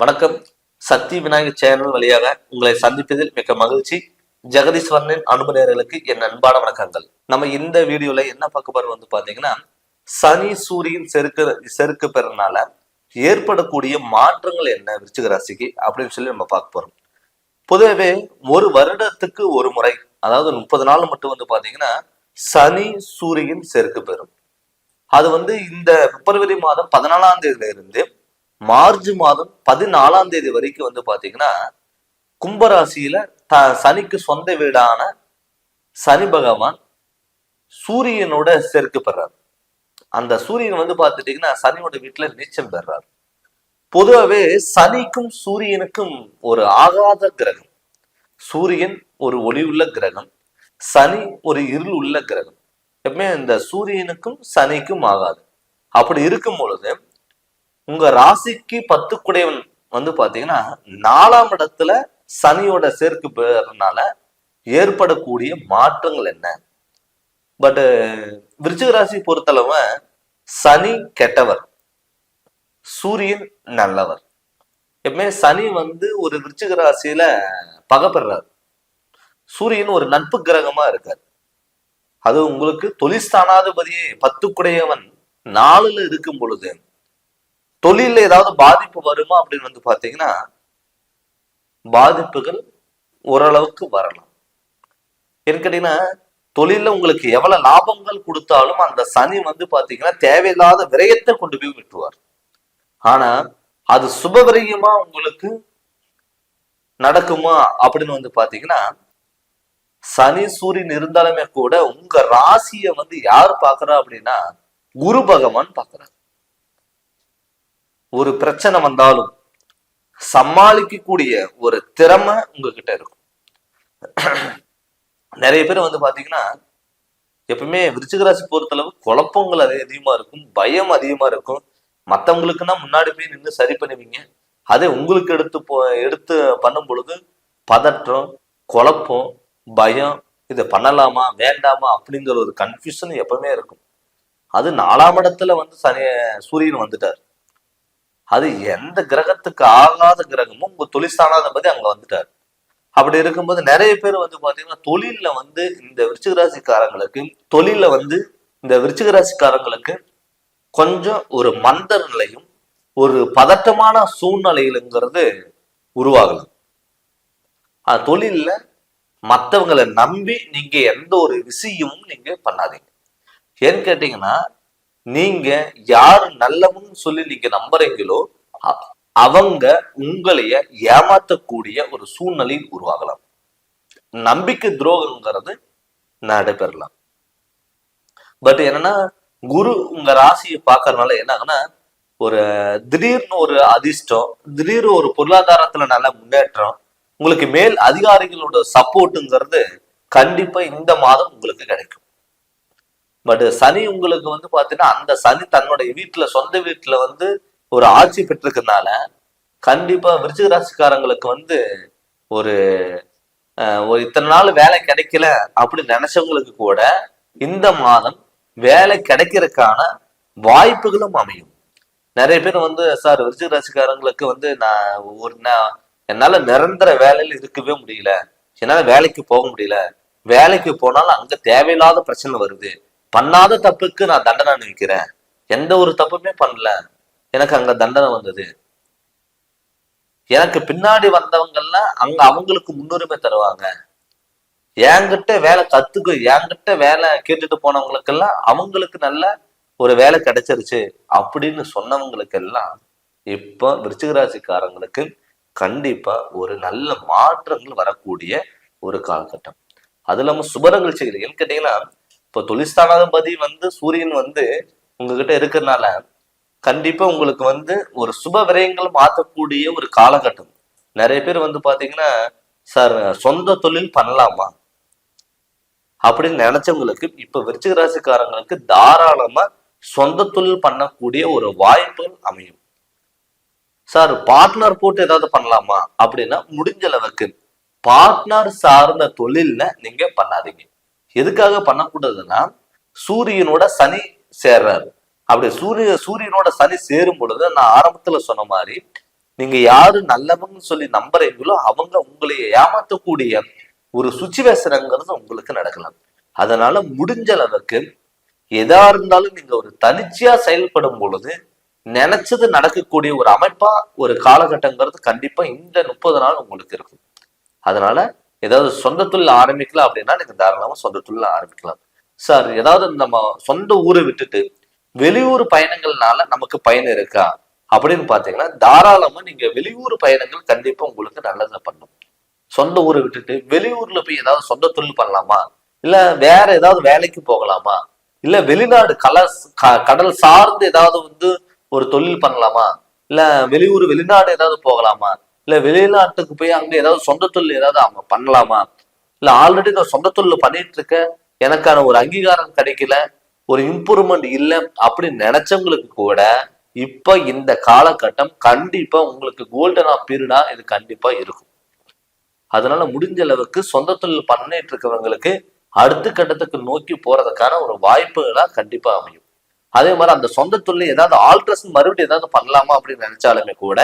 வணக்கம். சக்தி விநாயகர் சேனல் வழியாக உங்களை சந்திப்பதில் மிக்க மகிழ்ச்சி. ஜெகதீஸ்வரனின் அனுமதியர்களுக்கு என் அன்பான வணக்கங்கள். நம்ம இந்த வீடியோல என்ன பார்க்க போறோம் வந்து பாத்தீங்கன்னா சனி சூரியன் செருக்கு செருக்கு பெறனால ஏற்படக்கூடிய மாற்றங்கள் என்ன விருச்சிக ராசிக்கு அப்படின்னு சொல்லி நம்ம பார்க்க போறோம். பொதுவாகவே ஒரு வருடத்துக்கு ஒரு முறை அதாவது முப்பது நாள் மட்டும் வந்து பாத்தீங்கன்னா சனி சூரியன் செருக்கு பெறும். அது வந்து இந்த பிப்ரவரி மாதம் பதினாலாம் தேதியிலிருந்து இருந்து மார்ச் மாதம் பதினாலாம் தேதி வரைக்கும் வந்து பாத்தீங்கன்னா கும்பராசியில த சனிக்கு சொந்த வீடான சனி பகவான் சூரியனோட சேர்க்கு பெறார். அந்த சூரியன் வந்து பார்த்துட்டீங்கன்னா சனியோட வீட்டுல நீச்சம் பெறார். பொதுவாகவே சனிக்கும் சூரியனுக்கும் ஒரு ஆகாத கிரகம். சூரியன் ஒரு ஒளி உள்ள கிரகம். சனி ஒரு இருள் உள்ள கிரகம். எப்பவுமே இந்த சூரியனுக்கும் சனிக்கும் ஆகாது. அப்படி இருக்கும் பொழுது உங்க ராசிக்கு பத்துக்குடையவன் வந்து பாத்தீங்கன்னா நாலாம் இடத்துல சனியோட சேர்க்கு பெறனால ஏற்படக்கூடிய மாற்றங்கள் என்ன? பட் விருச்சிக ராசி பொறுத்தளவு சனி கெட்டவர் சூரியன் நல்லவர். எப்பவுமே சனி வந்து ஒரு விருச்சிக ராசியில பகப்படுறாரு சூரியன் ஒரு நட்பு கிரகமா இருக்காரு. அது உங்களுக்கு தொழிற்ஸ்தானாதிபதி பத்துக்குடையவன் நாலுல இருக்கும் பொழுது தொழில ஏதாவது பாதிப்பு வருமா அப்படின்னு வந்து பாத்தீங்கன்னா பாதிப்புகள் ஓரளவுக்கு வரலாம். ஏன்னு கேட்டீங்கன்னா தொழில உங்களுக்கு எவ்வளவு லாபங்கள் கொடுத்தாலும் அந்த சனி வந்து பாத்தீங்கன்னா தேவையில்லாத விரயத்தை கொண்டு போய் விட்டுவார் ஆனா அது சுப விரயமா உங்களுக்கு நடக்குமா அப்படின்னு வந்து பாத்தீங்கன்னா சனி சூரியன் இருந்தாலுமே கூட உங்க ராசியை வந்து யார் பாக்குறா அப்படின்னா குரு பகவான் பாக்குறார். ஒரு பிரச்சனை வந்தாலும் சமாளிக்கக்கூடிய ஒரு திறமை உங்ககிட்ட இருக்கும். நிறைய பேர் வந்து பாத்தீங்கன்னா எப்பவுமே விருச்சிகராசி பொறுத்தளவு குழப்பங்கள் அதே அதிகமா இருக்கும் பயம் அதிகமா இருக்கும். மத்தவங்களுக்குன்னா முன்னாடி போய் நின்று சரி பண்ணுவீங்க. அதே உங்களுக்கு எடுத்து போ எடுத்து பண்ணும் பொழுது பதற்றம் குழப்பம் பயம் இதை பண்ணலாமா வேண்டாமா அப்படிங்கிற ஒரு கன்ஃபியூஷன் எப்பவுமே இருக்கும். அது நாலாம் இடத்துல வந்து சனி சூரியன் வந்துட்டார். அது எந்த கிரகத்துக்கு ஆகாத கிரகமும் உங்க தொழிற்சானாதிபதி அங்க வந்துட்டாரு. அப்படி இருக்கும்போது நிறைய பேர் வந்து பாத்தீங்கன்னா தொழில்ல வந்து இந்த விருச்சிக ராசிக்காரங்களுக்கு தொழில்ல வந்து இந்த விருச்சிக ராசிக்காரங்களுக்கு கொஞ்சம் ஒரு மந்த நிலையும் ஒரு பதட்டமான சூழ்நிலையிலுங்கிறது உருவாகலாம். அது தொழில்ல மற்றவங்களை நம்பி நீங்க எந்த ஒரு விஷயமும் நீங்க பண்ணாதீங்க. ஏன்னு கேட்டீங்கன்னா நீங்க யார் நல்லவன்னு சொல்லி நீங்க நம்புறீங்களோ அவங்க உங்களைய ஏமாத்தக்கூடிய ஒரு சூழ்நிலையில் உருவாகலாம். நம்பிக்கை துரோகங்கிறது நடைபெறலாம். பட் என்னன்னா குரு உங்க ராசியை பார்க்கறதுனால என்ன ஆகுன்னா ஒரு திடீர்னு ஒரு அதிர்ஷ்டம் திடீர்னு ஒரு பொருளாதாரத்துல நல்ல முன்னேற்றம் உங்களுக்கு மேல் அதிகாரிகளோட சப்போர்ட்டுங்கிறது கண்டிப்பா இந்த மாதம் உங்களுக்கு கிடைக்கும். பட் சனி உங்களுக்கு வந்து பாத்தீங்கன்னா அந்த சனி தன்னுடைய வீட்டுல சொந்த வீட்டுல வந்து ஒரு ஆட்சி பெற்றிருக்கனால கண்டிப்பா விருச்சிக ராசிக்காரங்களுக்கு வந்து ஒரு ஒரு இத்தனை நாள் வேலை கிடைக்கல அப்படின்னு நினைச்சவங்களுக்கு கூட இந்த மாதம் வேலை கிடைக்கிறதுக்கான வாய்ப்புகளும் அமையும். நிறைய பேர் வந்து சார் விருச்சிக ராசிக்காரங்களுக்கு வந்து நான் ஒரு என்னால நிரந்தர வேலையில இருக்கவே முடியல. என்னால வேலைக்கு போக முடியல. வேலைக்கு போனாலும் அங்க தேவையில்லாத பிரச்சனை வருது. பண்ணாத தப்புக்கு நான் தண்டனை அனுபவிக்கிறேன். எந்த ஒரு தப்புமே பண்ணல. எனக்கு அங்க தண்டனை வந்தது. எனக்கு பின்னாடி வந்தவங்கெல்லாம் அங்க அவங்களுக்கு முன்னுரிமை தருவாங்க. என்கிட்ட வேலை கத்துக்கு என்கிட்ட வேலை கேட்டுட்டு போனவங்களுக்கெல்லாம் அவங்களுக்கு நல்ல ஒரு வேலை கிடைச்சிருச்சு அப்படின்னு சொன்னவங்களுக்கெல்லாம் இப்போ விருச்சிகராசிக்காரங்களுக்கு கண்டிப்பா ஒரு நல்ல மாற்றங்கள் வரக்கூடிய ஒரு காலகட்டம். அது இல்லாம சுப நிகழ்ச்சிகள் ஏன்னு கேட்டீங்கன்னா இப்போ தொழிற்ஸ்தானாதிபதி வந்து சூரியன் வந்து உங்ககிட்ட இருக்கிறதுனால கண்டிப்பா உங்களுக்கு வந்து ஒரு சுப விரயங்கள் மாற்றக்கூடிய ஒரு காலகட்டம். நிறைய பேர் வந்து பாத்தீங்கன்னா சார் சொந்த தொழில் பண்ணலாமா? அப்படின்னு நினைச்சவங்களுக்கு இப்ப விருச்சிக ராசிக்காரங்களுக்கு தாராளமா சொந்த தொழில் பண்ணக்கூடிய ஒரு வாய்ப்பு அமையும். சார் பார்ட்னர் போட்டு ஏதாவது பண்ணலாமா? அப்படின்னா முடிஞ்ச அளவுக்கு பார்ட்னர் சார்ந்த தொழில்ல நீங்க பண்ணாதீங்க. எதுக்காக பண்ணக்கூடாதுன்னா சூரியனோட சனி சேர்றாரு. அப்படி சூரிய சூரியனோட சனி சேரும் பொழுது நான் ஆரம்பத்துல சொன்ன மாதிரி நீங்க யாரு நல்லவங்கன்னு சொல்லி நம்புறீங்களோ அவங்க உங்களை ஏமாத்தக்கூடிய ஒரு சுச்சுவேஷனுங்கிறது உங்களுக்கு நடக்கலாம். அதனால முடிஞ்ச அளவுக்கு எதா இருந்தாலும் நீங்க ஒரு தனிச்சையா செயல்படும் பொழுது நினைச்சது நடக்கக்கூடிய ஒரு அமைப்பா ஒரு காலகட்டங்கிறது கண்டிப்பா இந்த முப்பது நாள் உங்களுக்கு இருக்கும். அதனால ஏதாவது சொந்த தொழில் ஆரம்பிக்கலாம் அப்படின்னா நீங்க தாராளமாக சொந்த தொழில் ஆரம்பிக்கலாம். சார் ஏதாவது நம்ம சொந்த ஊரை விட்டுட்டு வெளியூர் பயணங்கள்னால நமக்கு பயன் இருக்கா? அப்படின்னு பாத்தீங்கன்னா தாராளமா நீங்க வெளியூர் பயணங்கள் கண்டிப்பா உங்களுக்கு நல்லதை பண்ணும். சொந்த ஊரை விட்டுட்டு வெளியூர்ல போய் ஏதாவது சொந்த தொழில் பண்ணலாமா? இல்ல வேற ஏதாவது வேலைக்கு போகலாமா? இல்ல வெளிநாடு கல க- கடல் சார்ந்து ஏதாவது வந்து ஒரு தொழில் பண்ணலாமா? இல்ல வெளியூர் வெளிநாடு ஏதாவது போகலாமா? இல்லை வெளிநாட்டுக்கு போய் அங்கே ஏதாவது சொந்த தொழில் ஏதாவது அவங்க பண்ணலாமா? இல்லை ஆல்ரெடி நான் சொந்த தொழில் பண்ணிட்டு இருக்க எனக்கான ஒரு அங்கீகாரம் கிடைக்கல ஒரு இம்ப்ரூவ்மெண்ட் இல்லை அப்படின்னு நினைச்சவங்களுக்கு கூட இப்போ இந்த காலகட்டம் கண்டிப்பா உங்களுக்கு கோல்டனா பீரியடா இது கண்டிப்பா இருக்கும். அதனால முடிஞ்ச அளவுக்கு சொந்த தொழில் பண்ணிட்டு இருக்கிறவங்களுக்கு அடுத்த கட்டத்துக்கு நோக்கி போறதுக்கான ஒரு வாய்ப்புகளா கண்டிப்பா அமையும். அதே மாதிரி அந்த சொந்த தொழில் ஏதாவது ஆல்ட்ரேஷன் மறுபடியும் ஏதாவது பண்ணலாமா அப்படின்னு நினைச்சாலுமே கூட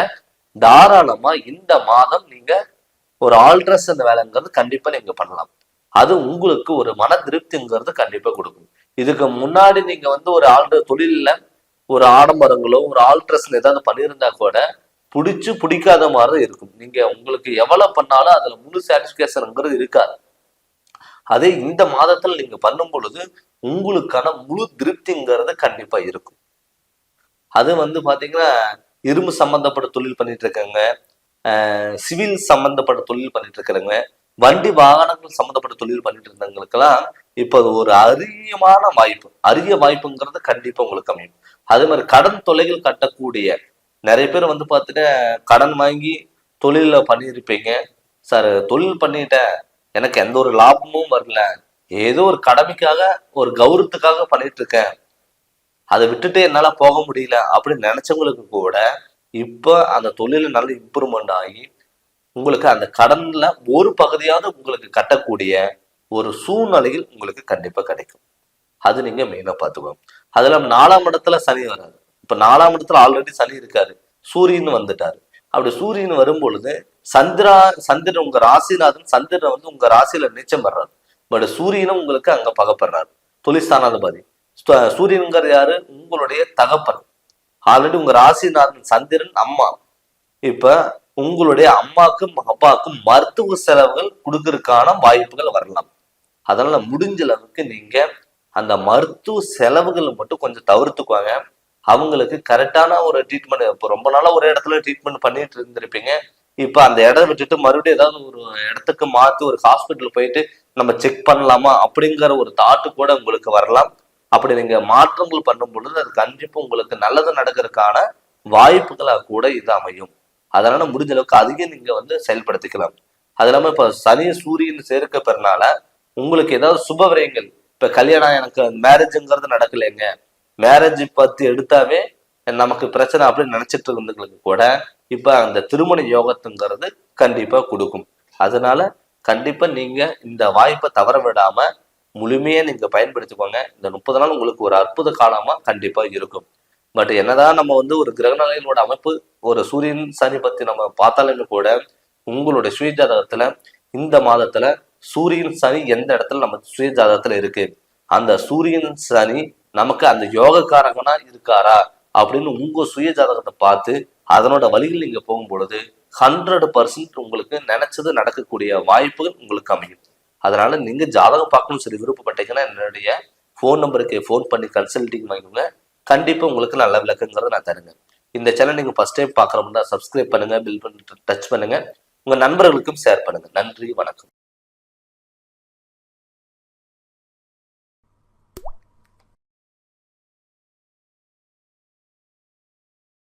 தாராளமா இந்த மாதம் நீங்க ஒரு ஆல்ட்ரேஷன் வேலைங்கிறது கண்டிப்பா நீங்க பண்ணலாம். அது உங்களுக்கு ஒரு மன திருப்திங்கிறது கண்டிப்பா கொடுக்கும். இதுக்கு முன்னாடி நீங்க வந்து ஒரு ஆல்ட்ர தொழில்ல ஒரு ஆடம்பரங்களோ ஒரு ஆல்ட்ரேஷன் ஏதாவது பண்ணியிருந்தா கூட பிடிச்சு பிடிக்காத மாதிரி இருக்கும். நீங்க உங்களுக்கு எவ்வளவு பண்ணாலும் அதுல முழு சாட்டிஸ்பேக்ஷனுங்கிறது இருக்காது. அதே இந்த மாதத்துல நீங்க பண்ணும் பொழுது உங்களுக்கான முழு திருப்திங்கிறது கண்டிப்பா இருக்கும். அது வந்து பாத்தீங்கன்னா இரும்பு சம்பந்தப்பட்ட தொழில் பண்ணிட்டு இருக்காங்க. சிவில் சம்பந்தப்பட்ட தொழில் பண்ணிட்டு இருக்கிறவங்க வண்டி வாகனங்கள் சம்பந்தப்பட்ட தொழில் பண்ணிட்டு இருந்தவங்களுக்கெல்லாம் இப்ப அது ஒரு அரியமான வாய்ப்பு. அரிய வாய்ப்புங்கிறது கண்டிப்பா உங்களுக்கு அமையும். அதே மாதிரி கடன் தொலைகள் கட்டக்கூடிய நிறைய பேர் வந்து பார்த்துட்டு கடன் வாங்கி தொழில பண்ணியிருப்பீங்க. சார் தொழில் பண்ணிட்டேன் எனக்கு எந்த ஒரு லாபமும் வரல. ஏதோ ஒரு கடமைக்காக ஒரு கௌரவத்துக்காக பண்ணிட்டு இருக்கேன். அதை விட்டுட்டு என்னால போக முடியல அப்படின்னு நினைச்சவங்களுக்கு கூட இப்போ அந்த தொழில நல்ல இம்ப்ரூவ்மெண்ட் ஆகி உங்களுக்கு அந்த கடன்ல ஒரு பகுதியாவது உங்களுக்கு கட்டக்கூடிய ஒரு சூழ்நிலையில் உங்களுக்கு கண்டிப்பா கிடைக்கும். அது நீங்க மெயினா பார்த்துக்கணும். அதுல நாலாம் இடத்துல சனி வராது இப்ப நாலாம் இடத்துல ஆல்ரெடி சனி இருக்காரு. சூரியன் வந்துட்டாரு. அப்படி சூரியன் வரும் பொழுது சந்திரா சந்திரன் உங்க ராசிநாதன் சந்திரன் வந்து உங்க ராசியில நீச்சம் வர்றாரு. பட் சூரியனும் உங்களுக்கு அங்க பகப்படுறாரு தொழிற்ஸ்தானாதிபதி ஸ்த- யாரு? உங்களுடைய தகப்பன். ஆல்ரெடி உங்க ராசிநாதன் சந்திரன் அம்மா. இப்ப உங்களுடைய அம்மாக்கும் அப்பாவுக்கும் மருத்துவ செலவுகள் கொடுக்கறதுக்கான வாய்ப்புகள் வரலாம். அதனால முடிஞ்ச அளவுக்கு நீங்க அந்த மருத்துவ செலவுகளை மட்டும் கொஞ்சம் தவிர்த்துக்குவாங்க அவங்களுக்கு கரெக்டான ஒரு ட்ரீட்மெண்ட் இப்போ ரொம்ப நாளா ஒரு இடத்துல ட்ரீட்மெண்ட் பண்ணிட்டு இருந்திருப்பீங்க. இப்ப அந்த இடம் விட்டுட்டு மறுபடியும் ஏதாவது ஒரு இடத்துக்கு மாத்தி ஒரு ஹாஸ்பிட்டல் போயிட்டு நம்ம செக் பண்ணலாமா அப்படிங்கிற ஒரு தாட்டு கூட உங்களுக்கு வரலாம். அப்படி நீங்க மாற்றங்கள் பண்ணும் பொழுது அது கண்டிப்பா உங்களுக்கு நல்லது நடக்கிறதுக்கான வாய்ப்புகளா கூட இது அமையும். அதனால முடிஞ்ச அளவுக்கு அதிகம் நீங்க வந்து செயல்படுத்திக்கலாம். அது இல்லாம இப்ப சனி சூரியன் சேர்க்க பெறனால உங்களுக்கு ஏதாவது சுப விரயங்கள் இப்ப கல்யாணம் எனக்கு மேரேஜுங்கிறது நடக்கலைங்க. மேரேஜ் பத்தி எடுத்தாவே நமக்கு பிரச்சனை அப்படின்னு நினைச்சிட்டு இருந்தவங்களுக்கு கூட இப்ப அந்த திருமண யோகத்துங்கிறது கண்டிப்பா கொடுக்கும். அதனால கண்டிப்பா நீங்க இந்த வாய்ப்பை தவற விடாம முழுமையா நீங்க பயன்படுத்திக்கோங்க. இந்த முப்பது நாள் உங்களுக்கு ஒரு அற்புத காலமா கண்டிப்பா இருக்கும். பட் என்னதான் நம்ம வந்து ஒரு கிரகநிலைகளோட அமைப்பு ஒரு சூரியன் சனி பத்தி நம்ம பார்த்தாலுமே கூட உங்களுடைய சுயஜாதகத்துல இந்த மாதத்துல சூரியன் சனி எந்த இடத்துல நம்ம சுயஜாதகத்துல இருக்கு? அந்த சூரியன் சனி நமக்கு அந்த யோகக்காரகனா இருக்காரா? அப்படின்னு உங்க சுய ஜாதகத்தை பார்த்து அதனோட வழியில் நீங்க போகும் பொழுது ஹண்ட்ரட் பர்சன்ட் உங்களுக்கு நினைச்சது நடக்கக்கூடிய வாய்ப்புகள் உங்களுக்கு அமையும். அதனால நீங்க ஜாதகம் பார்க்கணும்னு சொல்லி விருப்பப்பட்டீங்கன்னா என்னுடைய ஃபோன் நம்பருக்கு ஃபோன் பண்ணி கன்சல்டிங் வாங்கிக்கோங்க. கண்டிப்பா உங்களுக்கு நல்ல விளக்கங்கிறத நான் தருங்க இந்த சேனல் நீங்க ஃபர்ஸ்ட் டைம் பார்க்குறோம்னா சப்ஸ்கிரைப் பண்ணுங்க பில் பண்ணி டச் பண்ணுங்க. உங்க நண்பர்களுக்கும் ஷேர் பண்ணுங்க. நன்றி வணக்கம்.